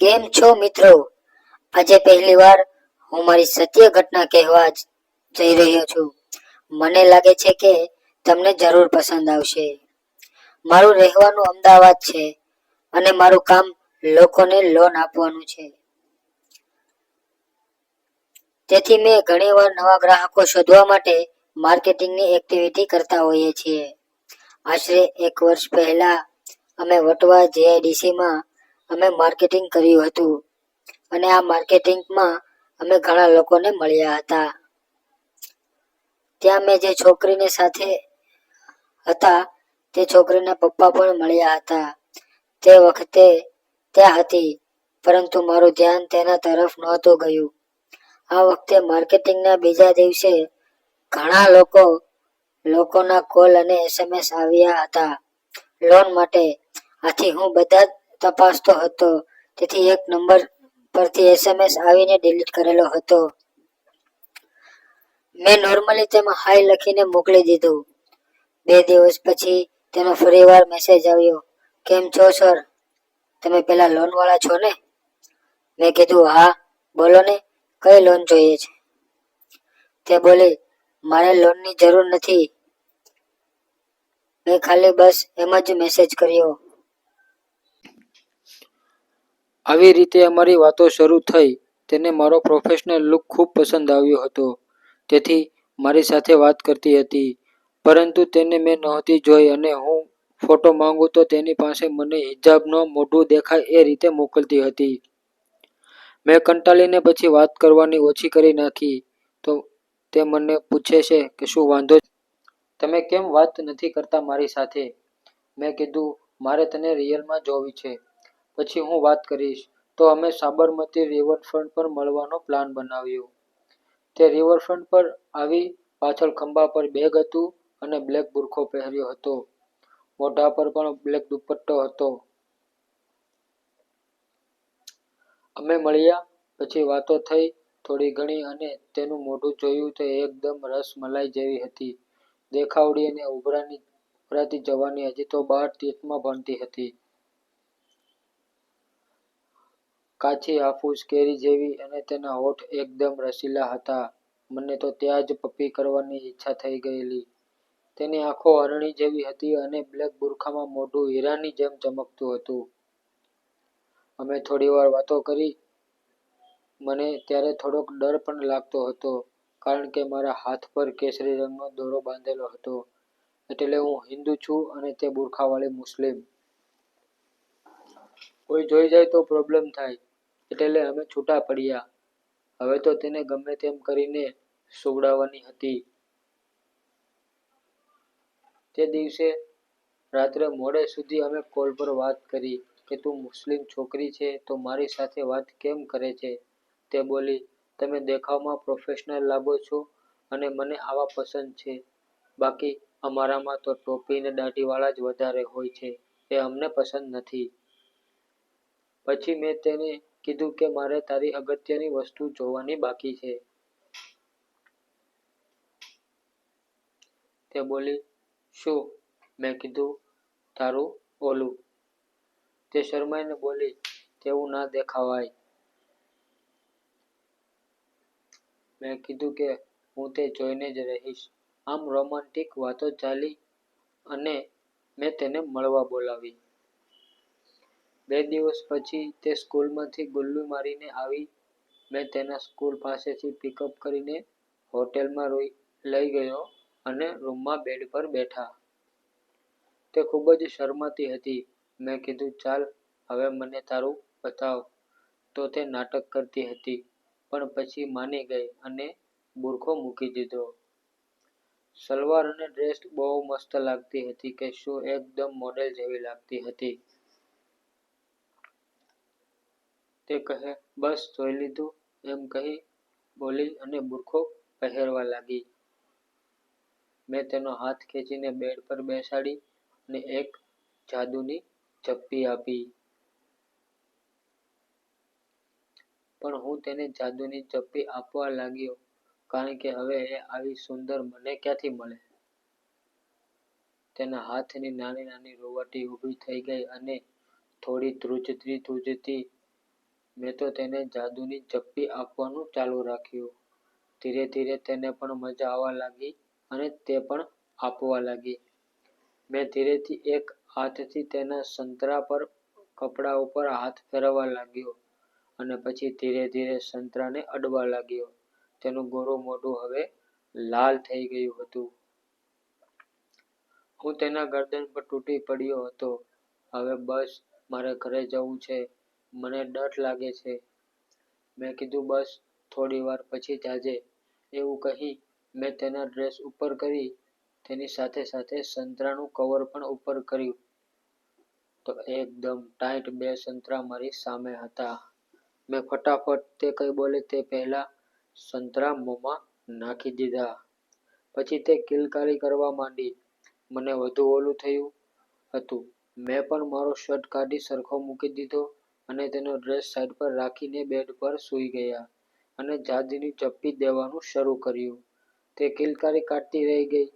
કેમ છો મિત્રો? આજે પહેલી વાર હું મારી સત્ય ઘટના કહેવા જઈ રહ્યો છું. મને લાગે છે કે તમને જરૂર પસંદ આવશે. મારું રહેવાનું અમદાવાદ છે અને મારું કામ લોકોને લોન આપવાનું છે. તેથી મેં ઘણીવાર નવા ગ્રાહકો શોધવા માટે માર્કેટિંગની એક્ટિવિટી કરતા હોઈએ છીએ. આશરે એક વર્ષ પહેલા અમે વટવા જેઆઈડીસીમાં અમે માર્કેટિંગ કર્યું હતું. અને આ માર્કેટિંગમાં અમે ઘણા લોકોને મળ્યા હતા. ત્યાં મેં જે છોકરીને સાથે હતા, તે છોકરીના પપ્પા પણ મળ્યા હતા. તે વખતે ત્યાં હતી, પરંતુ મારું ધ્યાન તેના તરફ નહોતું ગયું. આ વખતે માર્કેટિંગના બીજા દિવસે ઘણા લોકો લોકોના કોલ અને એસએમએસ આવ્યા હતા. લોન માટે આથી હું બધા તપાસતો હતો. તેથી એક નંબર પરથી એસએમએસ આવીને ડિલીટ કરેલો હતો. મેં નોર્મલી તેમાં હાય લખીને મોકલી દીધું. બે દિવસ પછી તેનો ફરીવાર મેસેજ આવ્યો. કેમ છો સર તમે પેલા લોનવાળા છો ને? મેં કીધું, હા, બોલો ને, કઈ લોન જોઈએ છે? તે બોલી, મારે લોનની જરૂર નથી. મેં ખાલી બસ એમ જ મેસેજ કર્યો. આવી રીતે અમારી વાતો શરૂ થઈ, તેને મારો પ્રોફેશનલ લુક ખૂબ પસંદ આવ્યો હતો. તેથી મારી સાથે વાત કરતી હતી, પરંતુ તેને મેં નહોતી જોઈ અને હું ફોટો માંગુ તો તેની પાસે મને હિજાબનો મોઢું દેખાય એ રીતે મોકલતી હતી. મેં કંટાળીને પછી વાત કરવાની ઓછી કરી નાખી, તો તે મને પૂછે છે કે શું વાંધો તમે કેમ વાત નથી કરતા મારી સાથે? મેં કીધું, મારે તને રિયલમાં જોવી છે. પછી હું વાત કરીશ. તો અમે સાબરમતી રિવરફ્રન્ટ પર મળવાનો પ્લાન બનાવ્યો. તે રિવરફ્રન્ટ પર આવી પાછળ ખંભા પર બેગ હતું અને બ્લેક બુરખો પહેર્યો હતો. મોઢા પર પણ બ્લેક દુપટ્ટો હતો. અમે મળ્યા, પછી વાતો થઈ થોડી ઘણી અને તેનું મોઢું જોયું તો એકદમ રસ મલાઈ જેવી હતી. દેખાવડી અને ઉભરાની, ઉભરાતી જવાની હજી તો બાર તીર્થમાં ભણતી હતી. કાચી હાફૂસ કેરી જેવી અને તેના હોઠ એકદમ રસીલા હતા. મને તો ત્યાં જ પપ્પી કરવાની ઈચ્છા થઈ ગયેલી. તેની આંખો અરણી જેવી હતી અને બ્લેક બુરખામાં મોઢું હીરાની જેમ ચમકતું હતું. અમે થોડીવાર વાતો કરી. મને ત્યારે થોડોક ડર પણ લાગતો હતો, કારણ કે મારા હાથ પર કેસરી રંગનો દોરો બાંધેલો હતો. એટલે હું હિન્દુ છું અને તે બુરખાવાળી મુસ્લિમ. કોઈ જોઈ જાય તો પ્રોબ્લેમ થાય. એટલે અમે છૂટા પડ્યા. હવે તો તેને ગમે તેમ કરીને સુવડાવવાની હતી. તે દિવસે રાત્રે મોડે સુધી અમે કોલ પર વાત કરી કે તું મુસ્લિમ છોકરી છે તો મારી સાથે વાત કેમ કરે છે? તે બોલી, તમે દેખાવમાં પ્રોફેશનલ લાગો છો અને મને આવા પસંદ છે. બાકી અમારામાં તો ટોપી ને દાઢીવાળા જ વધારે હોય છે. એ અમને પસંદ નથી. પછી મેં તેને કીધું કે મારે તારી અગત્યની વસ્તુ જોવાની બાકી છે. તે બોલી, શું? મેં કીધું, તારું ઓલું. તે શરમાઈને બોલી, તેવું ના દેખાવાય. મેં કીધું કે હું તે જોઈને જ રહીશ. આમ રોમાન્ટિક વાતો ચાલી અને મેં તેને મળવા બોલાવી. બે દિવસ પછી તે સ્કૂલમાંથી ગુલ્લુ મારીને આવી. મેં તેના સ્કૂલ પાસેથી પિકઅપ કરીને હોટેલમાં રોઈ, લઈ ગયો અને રૂમમાં બેડ પર બેઠા. તે ખૂબ જ શરમાતી હતી. મેં કીધું, ચાલ, હવે મને તારું બતાવ. તો તે નાટક કરતી હતી, પણ પછી માની ગઈ અને બુરખો મૂકી દીધો. સલવાર અને ડ્રેસ બહુ મસ્ત લાગતી હતી કે શું એકદમ મોડેલ જેવી લાગતી હતી. તે કહે, બસ જોઈ લીધું. એમ કહી બોલી અને બુરખો પહેરવા લાગી. મેં તેનો હાથ ખેંચીને બેડ પર બેસાડી અને એક જાદુની ચપ્પી આપી. પણ હું તેને જાદુની ચપ્પી આપવા લાગ્યો, કારણ કે હવે એ આવી સુંદર મને ક્યાંથી મળે? તેના હાથની નાની નાની રોવટી ઊભી થઈ ગઈ અને થોડી ધ્રુજતી ધ્રુજતી મેં તો તેને જાદુની ચપ્પી આપવાનું ચાલુ રાખ્યું. ધીરે ધીરે તેને પણ મજા આવવા લાગી અને તે પણ આપવા લાગી. મેં ધીરેથી એક હાથથી તેના સંતરા પર કપડા ઉપર હાથ ફેરવવા લાગ્યો અને પછી ધીરે ધીરે સંતરાને અડવા લાગ્યો. તેનું ગોરું મોઢું હવે લાલ થઈ ગયું હતું. હું તેના ગરદન પર તૂટી પડ્યો હતો. હવે બસ મારે ઘરે જવું છે. મને ડર લાગે છે. મેં કીધું, બસ, થોડી વાર પછી જાજે એવું કહી મેં તેના ડ્રેસ ઉપર કરી, તેની સાથે સાથે સંતરાનું કવર પણ ઉપર કર્યું. તો એકદમ ટાઈટ બે સંતરા મારી સામે હતા. મેં ફટાફટ તે કઈ બોલે તે પહેલા સંતરા મોંમાં નાખી દીધા. પછી તે કિલકારી કરવા માંડી. મને વધુ ઓલું થયું હતું. મેં પણ મારો શર્ટ કાઢી સરખો મૂકી દીધો. અને તેનો ડ્રેસ સાઈડ પર રાખીને બેડ પર સૂઈ ગયા અને જાદીની ચપ્પી દેવાનું શરૂ કર્યું. તે કિલકારી કાઢતી રહી ગઈ.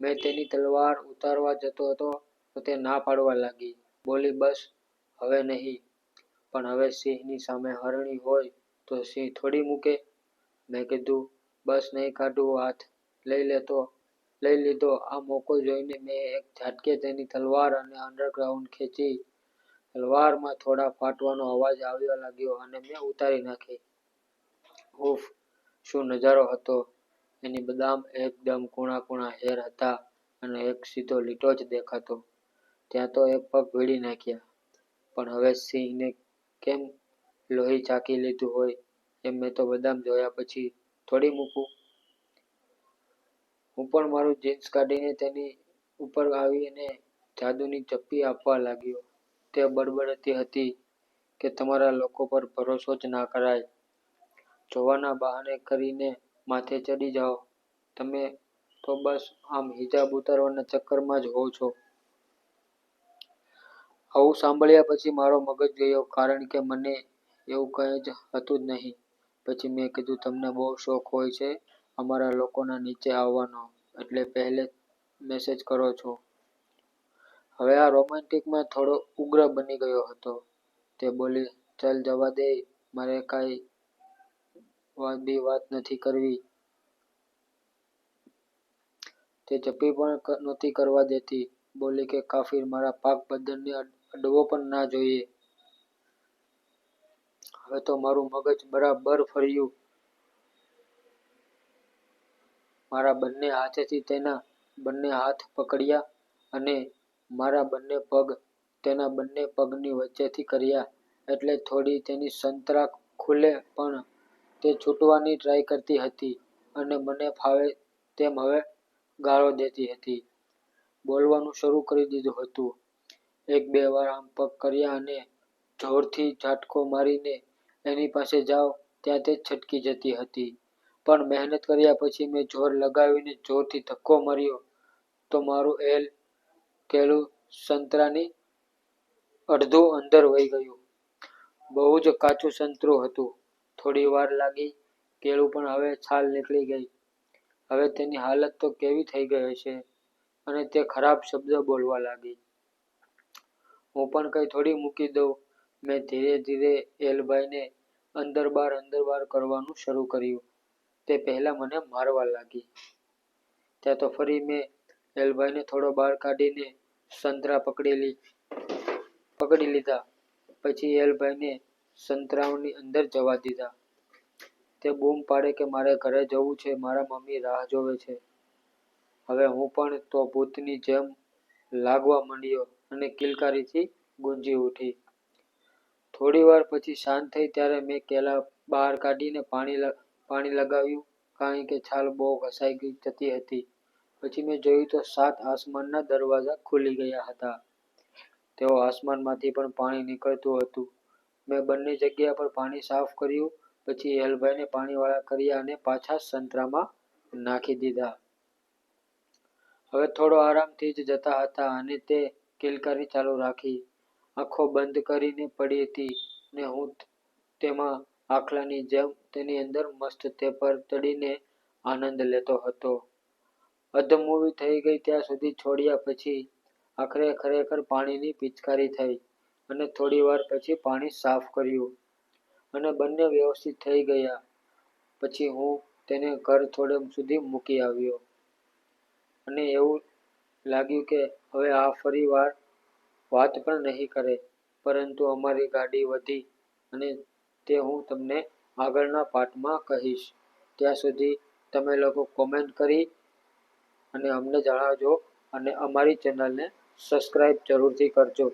મેં તેની તલવાર ઉતારવા જતો હતો તો તે ના પાડવા લાગી. બોલી, બસ, હવે નહીં. પણ હવે સિંહની સામે હરણી હોય તો સિંહ થોડી મૂકે. મેં કીધું, બસ નહીં કાઢું હાથ. લઈ લેતો લઈ લીધો. આ મોકો જોઈને મેં એક ઝાટકે તેની તલવાર અને અંડરગ્રાઉન્ડ ખેંચી તલવારમાં થોડા ફાટવાનો અવાજ આવવા લાગ્યો અને મેં ઉતારી નાખી. ઉફ, શું નજારો હતો? એની બદામ એકદમ કૂણા કૂણા હેર હતા અને એક સીધો લીટો જ દેખાતો. ત્યાં તો એક પગ ભીડી નાખ્યા. પણ હવે સિંહને કેમ લોહી ચાકી લીધું હોય? એમ મેં તો બદામ જોયા પછી થોડી મૂકું. હું પણ મારું જીન્સ કાઢીને તેની ઉપર આવી અને જાદુની ચપ્પી આપવા લાગ્યો. તે બડબડતી હતી કે તમારા લોકો પર ભરોસો જ ના કરાય. જોવાના બહાને કરીને માથે ચડી જાઓ. તમે તો બસ આમ હિજાબ ઉતારવાના ચક્કરમાં જ હોવ છો. આવું સાંભળ્યા પછી મારો મગજ ગયો કારણ કે મને એવું કંઈ જ હતું જ નહીં. પછી મેં કીધું, તમને બહુ શોખ હોય છે અમારા લોકોના નીચે આવવાનો. એટલે પહેલે મેસેજ કરો છો. હવે આ રોમેન્ટિકમાં થોડો ઉગ્ર બની ગયો હતો. તે બોલી, ચાલ જવા દે, મારે કાંઈ બી વાત નથી કરવી. તે ચપ્પી પણ નહોતી કરવા દેતી. બોલી કે, કાફીર, મારા પાક બદનને અડ- અડવો પણ ના જોઈએ. હવે તો મારું મગજ બરાબર ફર્યું. મારા બંને હાથેથી તેના બંને હાથ પકડ્યા અને મારા બંને પગ તેના બંને પગની વચ્ચેથી કર્યા એટલે થોડી તેની સંતરા ખુલે પણ તે છૂટવાની ટ્રાય કરતી હતી અને મને ફાવે તેમ હવે ગાળો દેતી હતી. બોલવાનું શરૂ કરી દીધું હતું. એક બે વાર આમ પગ કર્યા અને જોરથી ઝાટકો મારીને એની પાસે જાઓ ત્યાં તે છટકી જતી હતી. પણ મહેનત કર્યા પછી મેં જોર લગાવીને જોરથી ધક્કો માર્યો. તો મારું એલ કેળું સંતરાની અડધું અંદર વહી ગયું. બહુ જ કાચું સંતરું હતું. થોડી વાર લાગી, કેળું પણ હવે છાલ નીકળી ગઈ. હવે તેની હાલત તો કેવી થઈ ગઈ હશે? અને તે ખરાબ શબ્દ બોલવા લાગી. હું પણ કઈ થોડી મૂકી દઉં. મેં ધીરે ધીરે એલભાઈને અંદર બાર અંદર બાર કરવાનું શરૂ કર્યું. તે પહેલા મને મારવા લાગી. ત્યાં તો ફરી મેં એલભાઈને થોડો બહાર કાઢીને સંતરા પકડી લી પકડી લીધા. પછી એલભાઈને સંતરાઓની અંદર જવા દીધા. તે બૂમ પાડે કે મારે ઘરે જવું છે, મારા મમ્મી રાહ જોવે છે. હવે હું પણ તો ભૂતની જેમ લાગવા માંડ્યો અને કિલકારીથી ગુંજી ઉઠી. થોડી વાર પછી શાંત થઈ ત્યારે મેં કેલા બહાર કાઢીને પાણી પાણી લગાવ્યું. કારણ કે છાલ બહુ ઘસાઈ ગઈ જતી હતી. પછી મેં જોયું તો સાત આસમાનના દરવાજા ખુલી ગયા હતા. તેઓ આસમાનમાંથી પણ પાણી નીકળતું હતું. મેં બંને જગ્યા પર પાણી સાફ કર્યું, પછી હેલભાઈને પાણીવાળા કર્યા અને પાછા સંતરામાં નાખી દીધા. હવે થોડો આરામથી જ જતા હતા અને તે કિલકારી ચાલુ રાખી. આંખો બંધ કરીને પડી હતી ને હું તેમાં આખલાની જેમ તેની અંદર મસ્ત તે પર ચડીને આનંદ લેતો હતો. અધમૂવી થઈ ગઈ ત્યાં સુધી છોડ્યા પછી આખરે ખરેખર પાણીની પિચકારી થઈ અને થોડી વાર પછી પાણી સાફ કર્યું અને બંને વ્યવસ્થિત થઈ ગયા. પછી હું તેને ઘર થોડે સુધી મૂકી આવ્યો અને એવું લાગ્યું કે હવે આ ફરી વાર વાત પણ નહીં કરે, પરંતુ અમારી ગાડી વધી અને તે હું તમને આગળના પાઠમાં કહીશ. ત્યાં સુધી તમે લોકો કોમેન્ટ કરી અને અમને જણાવજો અને અમારી ચેનલને સબસ્ક્રાઈબ જરૂરથી કરજો.